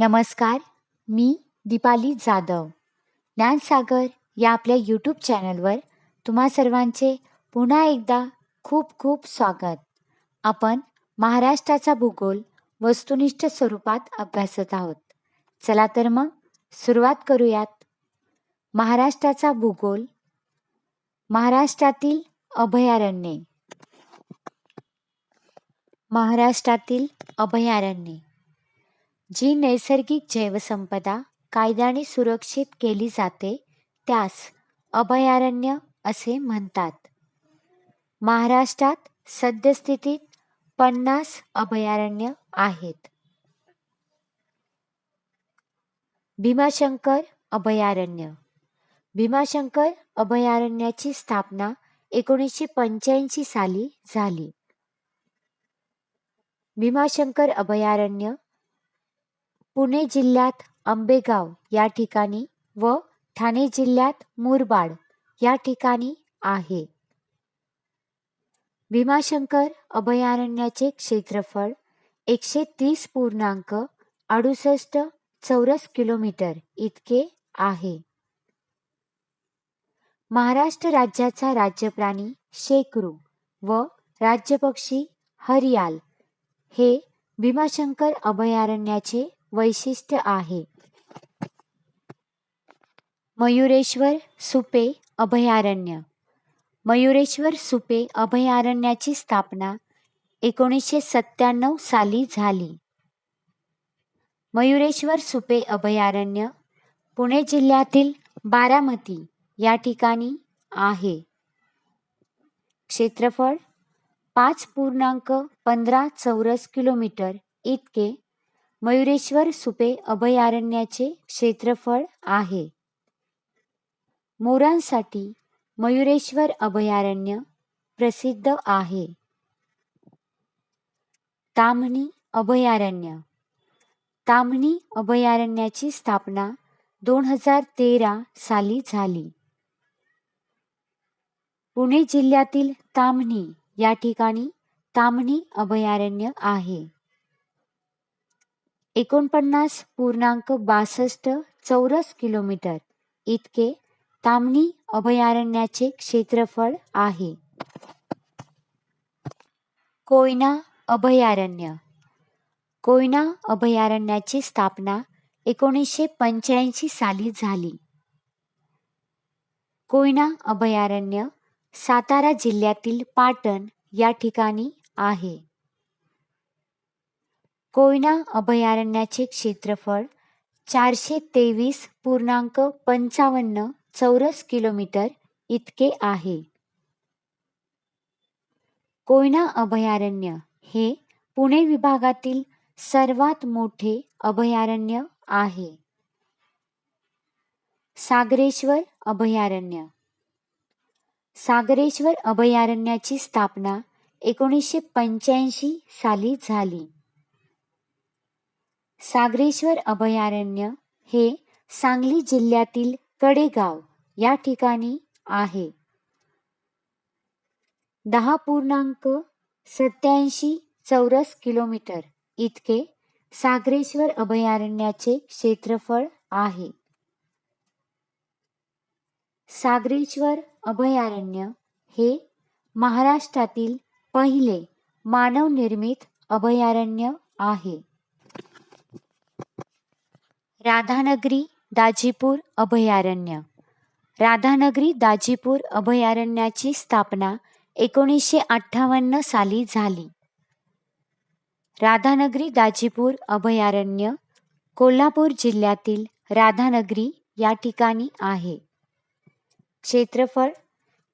नमस्कार मी दीपाली जाधव. ज्ञानसागर या आपल्या यूट्यूब चॅनलवर तुम्हा सर्वांचे पुन्हा एकदा खूप खूप स्वागत. आपण महाराष्ट्राचा भूगोल वस्तुनिष्ठ स्वरूपात अभ्यासत आहोत. चला तर मग सुरुवात करूयात. महाराष्ट्राचा भूगोल महाराष्ट्रातील अभयारण्ये. महाराष्ट्रातील अभयारण्ये. जी नैसर्गिक जैवसंपदा कायद्याने सुरक्षित केली जाते त्यास अभयारण्य असे म्हणतात. महाराष्ट्रात सद्यस्थितीत पन्नास अभयारण्य आहेत. भीमाशंकर अभयारण्य. भीमाशंकर अभयारण्याची स्थापना एकोणीसशे पंच्याऐंशी साली झाली. भीमाशंकर अभयारण्य पुणे जिल्ह्यात आंबेगाव या ठिकाणी व ठाणे जिल्ह्यात मुरबाड या ठिकाणी आहे. भीमाशंकर अभयारण्याचे क्षेत्रफळ एकशे तीस पूर्णांक अडुसष्ट चौरस किलोमीटर इतके आहे. महाराष्ट्र राज्याचा राज्यप्राणी शेकरू व राज्यपक्षी हरियाल हे भीमाशंकर अभयारण्याचे वैशिष्ट्य आहे. मयुरेश्वर सुपे अभयारण्य. मयुरेश्वर सुपे अभयारण्याची स्थापना एकोणीसशे सत्त्याण्णव साली झाली. मयुरेश्वर सुपे अभयारण्य पुणे जिल्ह्यातील बारामती या ठिकाणी आहे. क्षेत्रफळ पाच पूर्णांक पंधरा चौरस किलोमीटर इतके मयुरेश्वर सुपे अभयारण्याचे क्षेत्रफळ आहे. मोरांसाठी मयुरेश्वर अभयारण्य प्रसिद्ध आहे. ताम्हणी अभयारण्य. ताम्हणी अभयारण्याची स्थापना दोन हजार तेरा साली झाली. पुणे जिल्ह्यातील ताम्हणी या ठिकाणी ताम्हणी अभयारण्य आहे. एकोणपन्नास पूर्णांक बासष्ट चौरस किलोमीटर. इतके ताम्हणी अभयारण्याचे क्षेत्रफळ आहे. कोयना अभयारण्य. कोयना अभयारण्याची स्थापना एकोणीसशे पंच्याऐंशी साली झाली. कोयना अभयारण्य सातारा जिल्ह्यातील पाटण या ठिकाणी आहे. कोयना अभयारण्याचे क्षेत्रफळ चारशे तेवीस पूर्णांक पंचावन्न चौरस किलोमीटर इतके आहे. कोयना अभयारण्य हे पुणे विभागातील सर्वात मोठे अभयारण्य आहे. सागरेश्वर अभयारण्य. सागरेश्वर अभयारण्याची स्थापना एकोणीसशे पंच्याऐंशी साली झाली. सागरेश्वर अभयारण्य हे सांगली जिल्ह्यातील कडेगाव या ठिकाणी आहे. दहा पूर्णांक सत्याऐंशी चौरस किलोमीटर इतके सागरेश्वर अभयारण्याचे क्षेत्रफळ आहे. सागरेश्वर अभयारण्य हे महाराष्ट्रातील पहिले मानवनिर्मित अभयारण्य आहे. राधानगरी दाजीपूर अभयारण्य. राधानगरी दाजीपूर अभयारण्याची स्थापना एकोणीसशे अठ्ठावन्न साली झाली. राधानगरी दाजीपूर अभयारण्य कोल्हापूर जिल्ह्यातील राधानगरी या ठिकाणी आहे. क्षेत्रफळ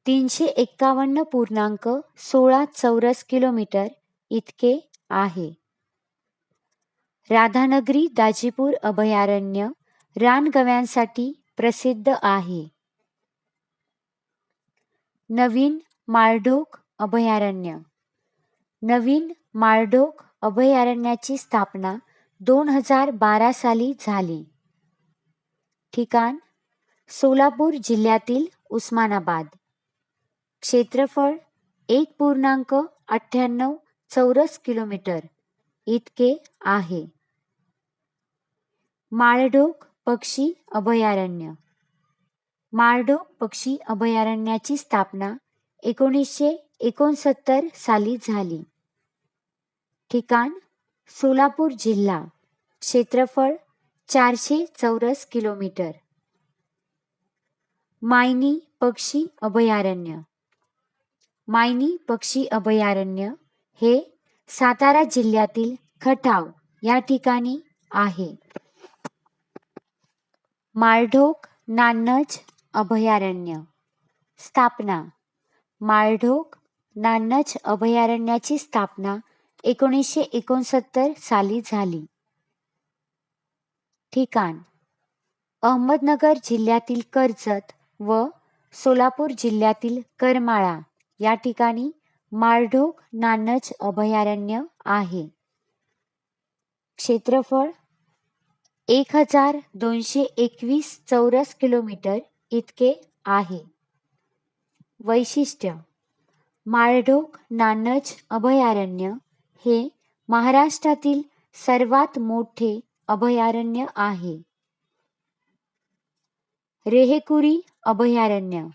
तीनशे एक्कावन्न पूर्णांक सोळा चौरस किलोमीटर इतके आहे. राधानगरी दाजीपूर अभयारण्य रानगव्यांसाठी प्रसिद्ध आहे. नवीन माळढोक अभयारण्य. नवीन माळढोक अभयारण्याची स्थापना दोन हजार बारा साली झाली. ठिकाण सोलापूर जिल्ह्यातील उस्मानाबाद. क्षेत्रफळ एक पूर्णांक अठ्ठ्याण्णव चौरस किलोमीटर इतके आहे. माळढोक पक्षी अभयारण्य. माळढोक पक्षी अभयारण्याची स्थापना एकोणीसशे एकोणसत्तर साली झाली. ठिकाण सोलापूर जिल्हा. क्षेत्रफळ चारशे चौरस किलोमीटर. मायनी पक्षी अभयारण्य. मायनी पक्षी अभयारण्य हे सातारा जिल्ह्यातील खटाव या ठिकाणी आहे. माळढोक नान्नज अभयारण्य. स्थापना. माळढोक नान्नज अभयारण्याची स्थापना एकोणीसशे एकोणसत्तर साली झाली. ठिकाण. अहमदनगर जिल्ह्यातील कर्जत व सोलापूर जिल्ह्यातील करमाळा या ठिकाणी माळढोक नानज अभयारण्य आहे. क्षेत्रफळ एक हजार दोनशे एकवीस चौरस किलोमीटर इतके आहे. वैशिष्ट्य. माळढोक नानज अभयारण्य हे महाराष्ट्रातील सर्वात मोठे अभयारण्य आहे. रेहेकुरी अभयारण्य.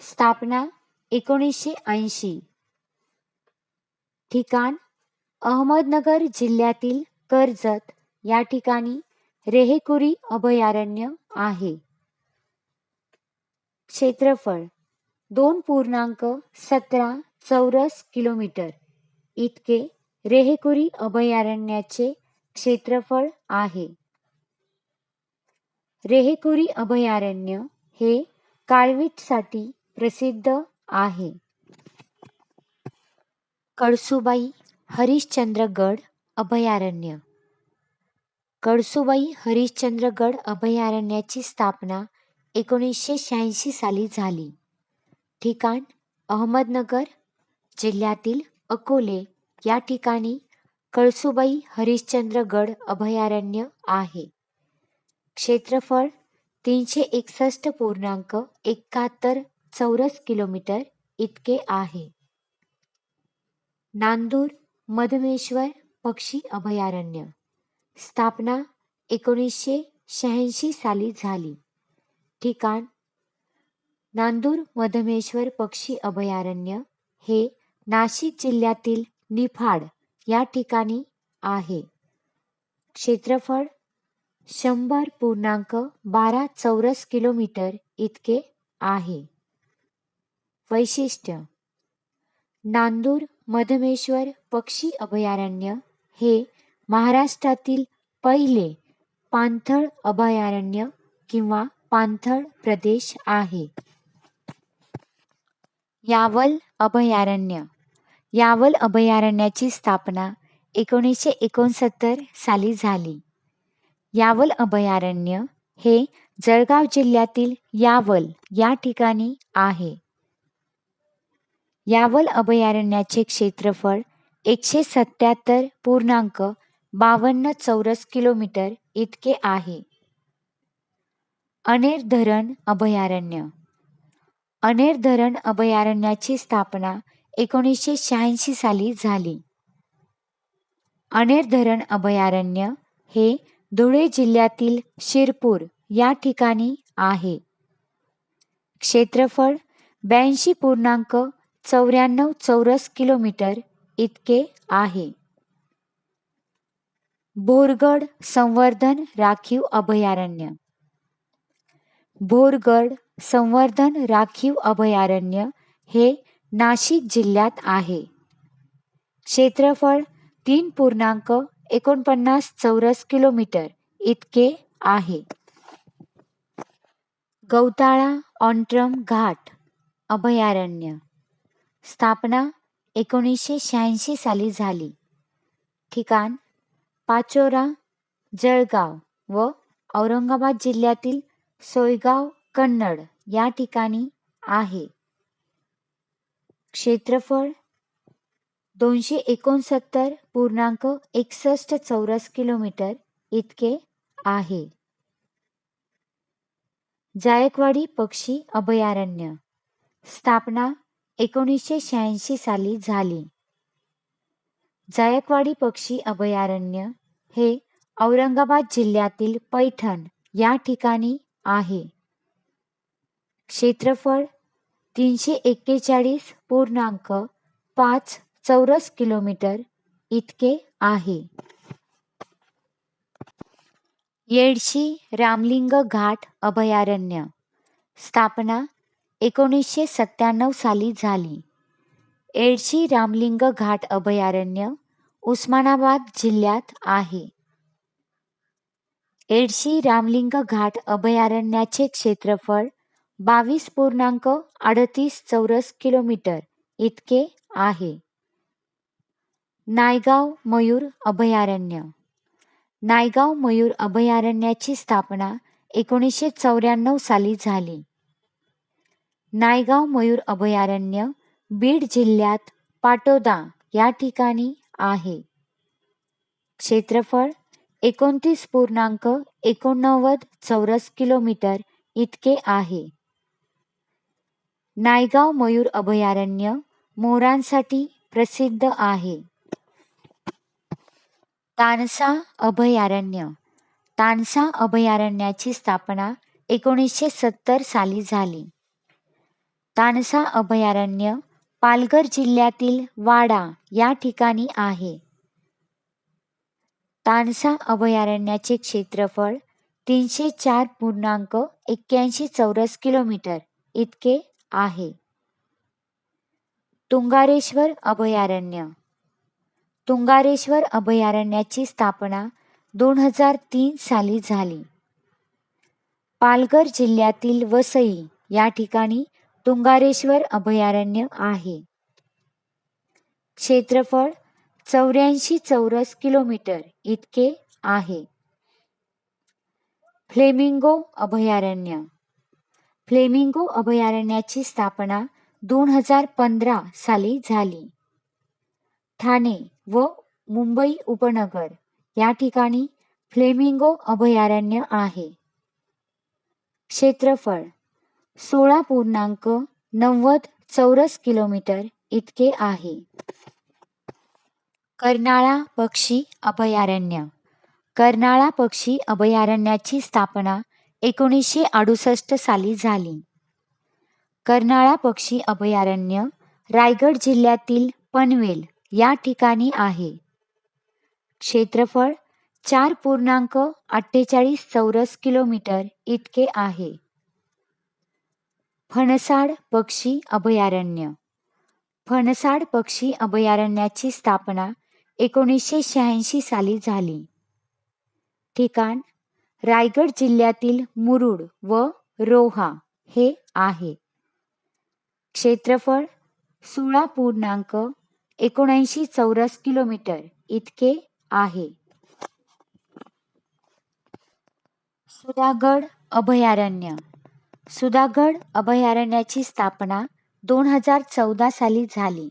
स्थापना एकोणीसशे ऐंशी. ठिकाण अहमदनगर जिल्ह्यातील कर्जत या ठिकाणी रेहेकुरी अभयारण्य आहे. क्षेत्रफळ दोन पूर्णांक सतरा चौरस किलोमीटर. इतके रेहेकुरी अभयारण्याचे क्षेत्रफळ आहे. रेहेकुरी अभयारण्य हे काळवीटसाठी प्रसिद्ध आहे. कळसुबाई हरिश्चंद्रगड अभयारण्य. कळसुबाई हरिश्चंद्रगड अभयारण्याची स्थापना एकोणीसशे शहाऐंशी साली झाली. ठिकाण अहमदनगर जिल्ह्यातील अकोले या ठिकाणी कळसुबाई हरिश्चंद्रगड अभयारण्य आहे. क्षेत्रफळ तीनशे एकसष्ट पूर्णांक एकाहत्तर चौरस किलोमीटर इतके आहे. नांदूर मधमेश्वर पक्षी अभयारण्य स्थापना एकोणीसशे शहाऐंशी साली झाली. ठिकाण नांदूर मधमेश्वर पक्षी अभयारण्य हे नाशिक जिल्ह्यातील निफाड या ठिकाणी आहे. क्षेत्रफळ शंभर पूर्णांक बारा चौरस किलोमीटर इतके आहे. वैशिष्ट्य नांदूर मधमेश्वर पक्षी अभयारण्य हे महाराष्ट्रातील पहिले पाणथळ अभयारण्य किंवा पाणथळ प्रदेश आहे. यावल अभयारण्य. यावल अभयारण्याची स्थापना एकोणीसशे एकोणसत्तर साली झाली. यावल अभयारण्य हे जळगाव जिल्ह्यातील यावल या ठिकाणी आहे. यावल अभयारण्याचे क्षेत्रफळ एकशे सत्याहत्तर पूर्णांक बावन्न चौरस किलोमीटर इतके आहे. अनेर धरण अभयारण्य. अनेर धरण अभयारण्याची स्थापना एकोणीसशे शहाऐंशी साली झाली. अनेर धरण अभयारण्य हे धुळे जिल्ह्यातील शिरपूर या ठिकाणी आहे. क्षेत्रफळ ब्याऐंशी पूर्णांक चौऱ्याण्णव चौरस किलोमीटर इतके आहे. बोरगड संवर्धन राखीव अभयारण्य. बोरगड संवर्धन राखीव अभयारण्य हे नाशिक जिल्ह्यात आहे. क्षेत्रफळ तीन पूर्णांक एकोणपन्नास चौरस किलोमीटर इतके आहे. गौताळा ऑन्ट्रम घाट अभयारण्य. स्थापना एकोणीसशे शहाऐंशी साली झाली. ठिकाण पाचोरा जळगाव व औरंगाबाद जिल्ह्यातील सोयगाव कन्नड या ठिकाणी आहे. क्षेत्रफळ दोनशे एकोणसत्तर पूर्णांक एकसष्ट चौरस किलोमीटर इतके आहे. जायकवाडी पक्षी अभयारण्य. स्थापना एकोणीसशे शहाऐंशी साली झाली. जायकवाडी पक्षी अभयारण्य हे औरंगाबाद जिल्ह्यातील पैठण या ठिकाणी आहे. क्षेत्रफळ तीनशे एक्केचाळीस पूर्णांक पाच चौरस किलोमीटर इतके आहे. येडशी रामलिंग घाट अभयारण्य स्थापना एकोणीसशे सत्त्याण्णव साली झाली. येडशी रामलिंग घाट अभयारण्य उस्मानाबाद जिल्ह्यात आहे. एडशी रामलिंग घाट अभयारण्याचे क्षेत्रफळ बावीस पूर्णांक अडतीस चौरस किलोमीटर इतके आहे. नायगाव मयूर अभयारण्य. नायगाव मयूर अभयारण्याची स्थापना एकोणीसशे चौऱ्याण्णव साली झाली. नायगाव मयूर अभयारण्य बीड जिल्ह्यात पाटोदा या ठिकाणी आहे. क्षेत्रफळ एकोणतीस पूर्णांक एकोणनव्वद चौरस किलोमीटर इतके आहे. नायगाव मयूर अभयारण्य मोरांसाठी प्रसिद्ध आहे. तानसा अभयारण्य. तानसा अभयारण्याची स्थापना एकोणीसशे सत्तर साली झाली. तानसा अभयारण्य पालघर जिल्ह्यातील वाडा या ठिकाणी आहे. तानसा अभयारण्याचे क्षेत्रफळ तीनशे चार पूर्णांक एक्क्याऐंशी चौरस किलोमीटर इतके आहे. तुंगारेश्वर अभयारण्य. तुंगारेश्वर अभयारण्याची स्थापना दोन हजार तीन साली झाली. पालघर जिल्ह्यातील वसई या ठिकाणी तुंगारेश्वर अभयारण्य आहे. क्षेत्रफळ चौऱ्याऐंशी चौरस किलोमीटर इतके आहे. फ्लेमिंगो अभयारण्य. फ्लेमिंगो अभयारण्याची स्थापना दोन हजार पंधरा साली झाली. ठाणे व मुंबई उपनगर या ठिकाणी फ्लेमिंगो अभयारण्य आहे. क्षेत्रफळ सोळा पूर्णांक नव्वद चौरस किलोमीटर इतके आहे. कर्नाळा पक्षी अभयारण्य. कर्नाळा पक्षी अभयारण्याची स्थापना एकोणीसशे अडुसष्ट साली झाली. कर्नाळा पक्षी अभयारण्य रायगड जिल्ह्यातील पनवेल या ठिकाणी आहे. क्षेत्रफळ चार पूर्णांक अठ्ठेचाळीस चौरस किलोमीटर इतके आहे. फणसाड पक्षी अभयारण्य. फणसाड पक्षी अभयारण्याची स्थापना एकोणीसशे शहाऐंशी साली झाली. ठिकाण रायगड जिल्ह्यातील मुरुड व रोहा हे आहे. क्षेत्रफळ सोळा पूर्णांक एकोणऐंशी चौरस किलोमीटर इतके आहे. सुधागड अभयारण्य. सुधागड अभयारण्याची स्थापना दोन हजार चौदा साली झाली.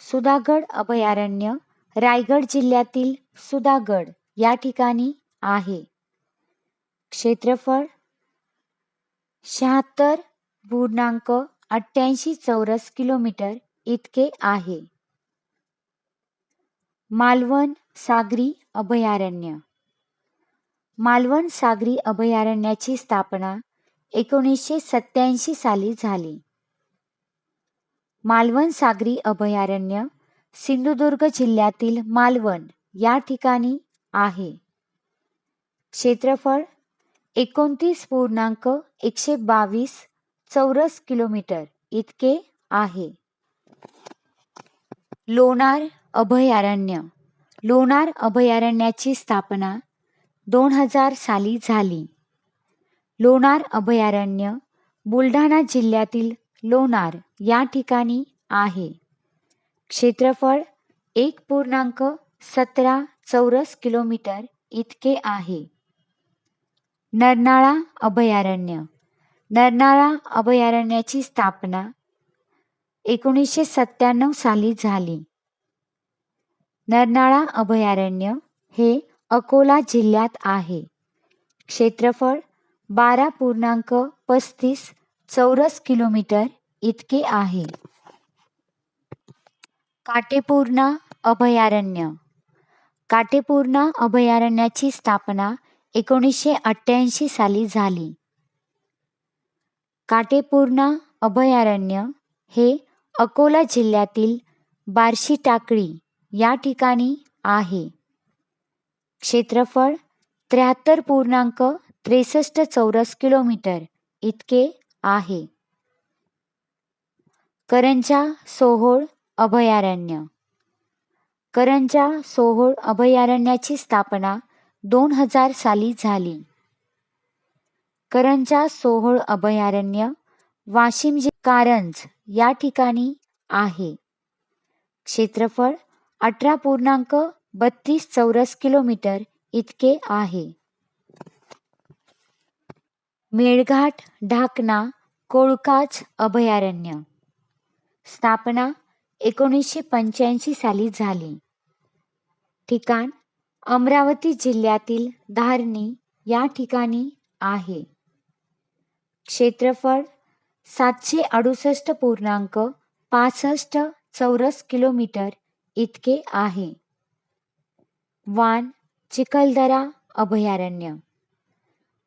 सुधागड अभयारण्य रायगड जिल्ह्यातील सुधागड या ठिकाणी आहे. क्षेत्रफळ शहात्तर पूर्णांक अठ्ठ्याऐंशी चौरस किलोमीटर इतके आहे. मालवण सागरी अभयारण्य मालवण सागरी अभयारण्याची स्थापना एकोणीसशे सत्याऐंशी साली झाली. मालवण सागरी अभयारण्य सिंधुदुर्ग जिल्ह्यातील मालवण या ठिकाणी आहे. क्षेत्रफळ एकोणतीस पूर्णांक एकशे बावीस चौरस किलोमीटर इतके आहे. लोणार अभयारण्य. लोणार अभयारण्याची स्थापना दोन हजार साली झाली. लोणार अभयारण्य बुलढाणा जिल्ह्यातील लोणार या ठिकाणी आहे. क्षेत्रफळ एक पूर्णांक सतरा चौरस किलोमीटर इतके आहे. नरनाळा अभयारण्य. नरनाळा अभयारण्याची स्थापना एकोणीसशे सत्त्याण्णव साली झाली. नरनाळा अभयारण्य हे अकोला जिल्ह्यात आहे. क्षेत्रफळ बारा पूर्णांक पस्तीस चौरस किलोमीटर इतके आहे. काटेपूर्णा अभयारण्य. काटेपूर्णा अभयारण्याची स्थापना एकोणीसशे अठ्ठ्याऐंशी साली झाली. काटेपूर्णा अभयारण्य हे अकोला जिल्ह्यातील बार्शी टाकळी या ठिकाणी आहे. क्षेत्रफळ त्र्याहत्तर पूर्णांक त्रेसष्ट चौरस किलोमीटर इतके आहे. करंजा सोहोळ अभयारण्य. करंजा सोहोळ अभयारण्याची स्थापना दोन हजार साली झाली. करंजा सोहोळ अभयारण्य वाशिम जि कारंज या ठिकाणी आहे. क्षेत्रफळ अठरा पूर्णांक बत्तीस चौरस किलोमीटर इतके आहे. मेळघाट ढाकणा कोळकाच अभयारण्य. स्थापना एकोणीसशे पंच्याऐंशी साली झाली. ठिकाण अमरावती जिल्ह्यातील धारणी या ठिकाणी आहे. क्षेत्रफळ सातशे अडुसष्ट पूर्णांक पासष्ट चौरस किलोमीटर इतके आहे. वान चिखलदरा अभयारण्य.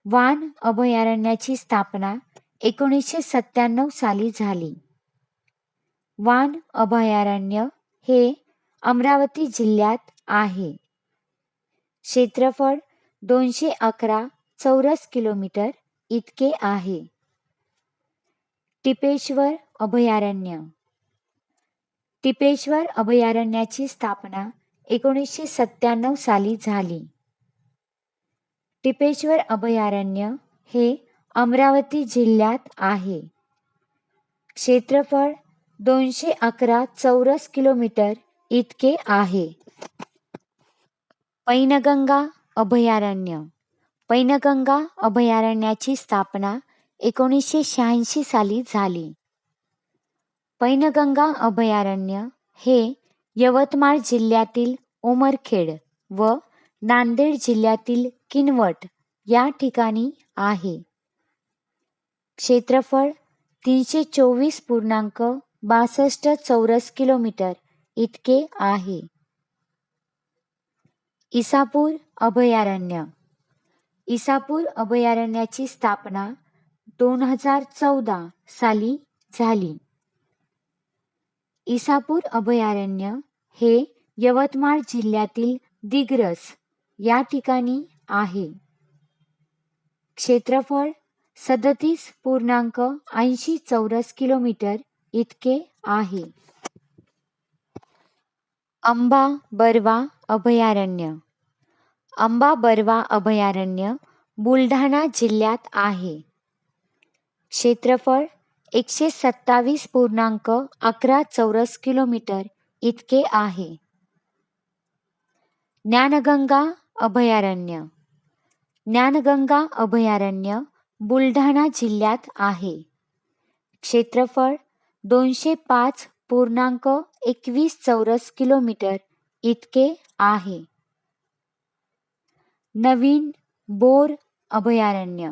वान अभयारण्याची स्थापना एकोणीसशे सत्त्याण्णव साली झाली. वान अभयारण्य हे अमरावती जिल्ह्यात आहे. क्षेत्रफळ दोनशे अकरा चौरस किलोमीटर इतके आहे. टिपेश्वर अभयारण्य. टिपेश्वर अभयारण्याची स्थापना एकोणीसशे सत्त्याण्णव साली झाली. टिपेश्वर अभयारण्य हे अमरावती जिल्ह्यात आहे. क्षेत्रफळ दोनशे अकरा चौरस किलोमीटर इतके आहे. पैनगंगा अभयारण्य. पैनगंगा अभयारण्याची स्थापना एकोणीसशे शहाऐंशी साली झाली. पैनगंगा अभयारण्य हे यवतमाळ जिल्ह्यातील उमरखेड व नांदेड जिल्ह्यातील किनवट या ठिकाणी आहे. क्षेत्रफळ तीनशे चोवीस पूर्णांक बासष्ट चौरस किलोमीटर इतके आहे. इसापूर अभयारण्य. इसापूर अभयारण्याची स्थापना दोन हजार चौदा साली झाली. इसापूर अभयारण्य हे यवतमाळ जिल्ह्यातील दिग्रस या ठिकाणी आहे. क्षेत्रफळ सदतीस पूर्णांक ऐंशी चौरस किलोमीटर इतके आहे. अंबा बर्वा अभयारण्य. अंबा बर्वा अभयारण्य बुलढाणा जिल्ह्यात आहे. क्षेत्रफळ एकशे सत्तावीस पूर्णांक अकरा चौरस किलोमीटर इतके आहे. ज्ञानगंगा अभयारण्य. ज्ञानगंगा अभयारण्य बुलढाणा जिल्ह्यात आहे. क्षेत्रफळ दोनशे पाच पूर्णांक एकवीस चौरस किलोमीटर इतके आहे. नवीन बोर अभयारण्य.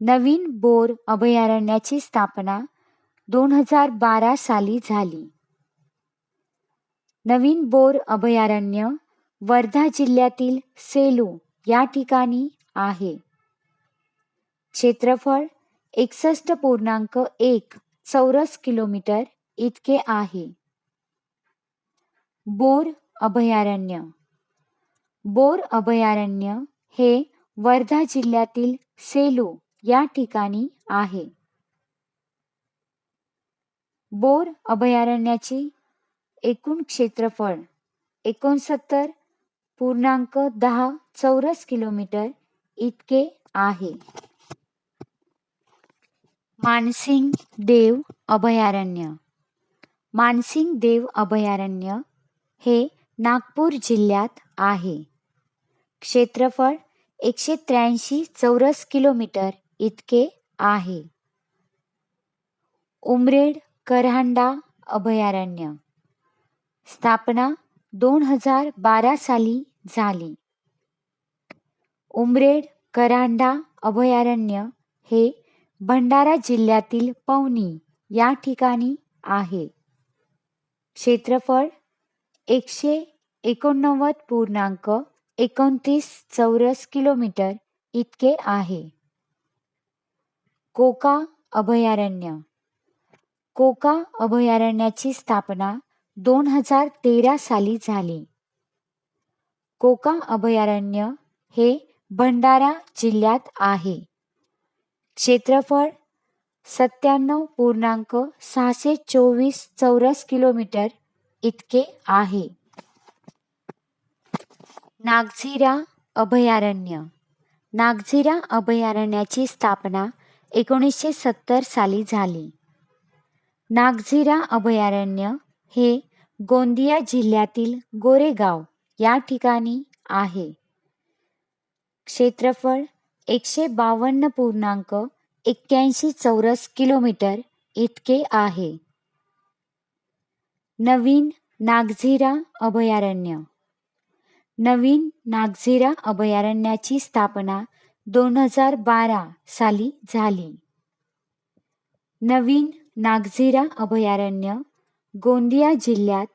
नवीन बोर अभयारण्याची स्थापना दोन हजार बारा साली झाली. नवीन बोर अभयारण्य वर्धा जिल्ह्यातील सेलू या ठिकाणी आहे. क्षेत्रफळ एकसष्ट पूर्णांक एक चौरस किलोमीटर इतके आहे. बोर अभयारण्य. बोर अभयारण्य हे वर्धा जिल्ह्यातील सेलू या ठिकाणी आहे. बोर अभयारण्याची एकूण क्षेत्रफळ एकोणसत्तर पूर्णांक दहा चौरस किलोमीटर इतके आहे. मानसिंग देव अभयारण्य. मानसिंग देव अभयारण्य हे नागपूर जिल्ह्यात आहे. क्षेत्रफळ एकशे त्र्याऐंशी चौरस किलोमीटर इतके आहे. उमरेड करहांडा अभयारण्य. स्थापना दोन हजार बारा साली झाली. उमरेड करांडा अभयारण्य हे भंडारा जिल्ह्यातील पवनी या ठिकाणी आहे. क्षेत्रफळ एकशे एकोणनव्वद पूर्णांक एकोणतीस चौरस किलोमीटर इतके आहे. कोका अभयारण्य. कोका अभयारण्याची स्थापना दोन हजार तेरा साली झाली. कोका अभयारण्य हे भंडारा जिल्ह्यात आहे. क्षेत्रफळ सत्त्याण्णव पूर्णांक सहाशे चोवीस चौरस किलोमीटर इतके आहे. नागझिरा अभयारण्य. नागझिरा अभयारण्याची स्थापना एकोणीसशे सत्तर साली झाली. नागझिरा अभयारण्य हे गोंदिया जिल्ह्यातील गोरेगाव या ठिकाणी आहे. क्षेत्रफळ एकशे बावन्न पूर्णांक एक्क्याऐंशी चौरस किलोमीटर इतके आहे. नवीन नागझिरा अभयारण्य. नवीन नागझिरा अभयारण्याची स्थापना दोन हजार बारा साली झाली. नवीन नागझिरा अभयारण्य गोंदिया जिल्ह्यात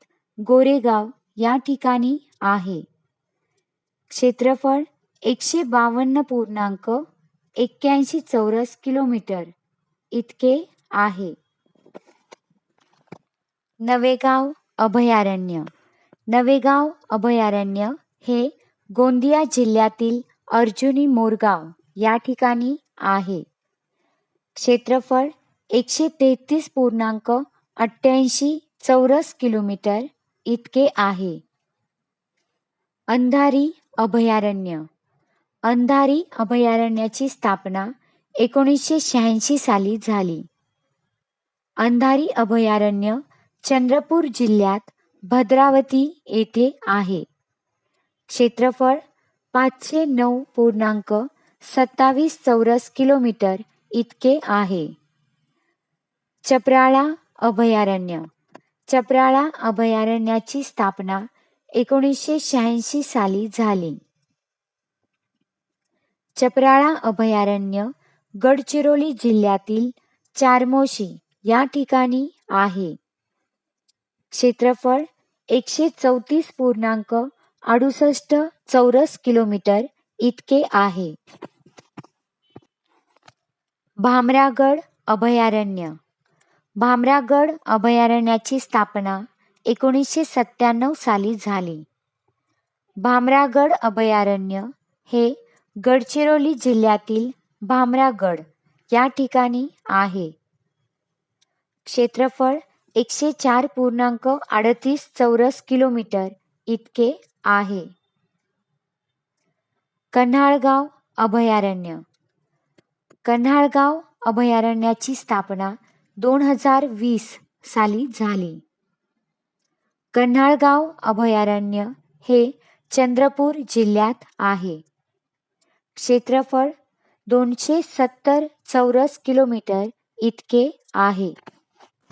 गोरेगाव या ठिकाणी आहे. क्षेत्रफळ एकशे बावन्न पूर्णांक एक्क्याऐंशी चौरस किलोमीटर इतके आहे. नवेगाव अभयारण्य. नवेगाव अभयारण्य हे गोंदिया जिल्ह्यातील अर्जुनी मोरगाव या ठिकाणी आहे. क्षेत्रफळ एकशे तेहतीस पूर्णांक अठ्ठ्याऐंशी चौरस किलोमीटर इतके आहे. अंधारी अभयारण्य. अंधारी अभयारण्याची स्थापना एकोणीसशे शहाऐंशी साली झाली. अंधारी अभयारण्य चंद्रपूर जिल्ह्यात भद्रावती येथे आहे. क्षेत्रफळ पाचशे नऊ पूर्णांक सत्तावीस चौरस किलोमीटर इतके आहे. चपराळा अभयारण्य. चपराळा अभयारण्याची स्थापना एकोणीसशे शहाऐंशी साली झाली. चपराळा अभयारण्य गडचिरोली जिल्ह्यातील चारमोशी या ठिकाणी आहे. क्षेत्रफळ एकशे चौतीस पूर्णांक अडुसष्ट चौरस किलोमीटर इतके आहे. भामरागड अभयारण्य भामरागड अभयारण्याची स्थापना एकोणीसशे सत्त्याण्णव साली झाली. भामरागड अभयारण्य हे गडचिरोली जिल्ह्यातील भामरागड या ठिकाणी आहे. क्षेत्रफळ एकशे चार पूर्णांक अडतीस चौरस किलोमीटर इतके आहे. कन्हाळगाव अभयारण्य. कन्हाळगाव अभयारण्याची स्थापना दोन हजार वीस साली झाली. कन्हाळगाव अभयारण्य हे चंद्रपूर जिल्ह्यात आहे. क्षेत्रफळ दोनशे सत्तर चौरस किलोमीटर इतके आहे.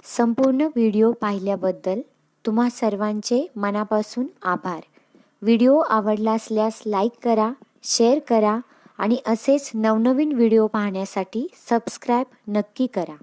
संपूर्ण व्हिडिओ पाहिल्याबद्दल तुम्हा सर्वांचे मनापासून आभार. व्हिडिओ आवडला असल्यास लाईक करा शेअर करा आणि असेच नवनवीन व्हिडिओ पाहण्यासाठी सबस्क्राईब नक्की करा.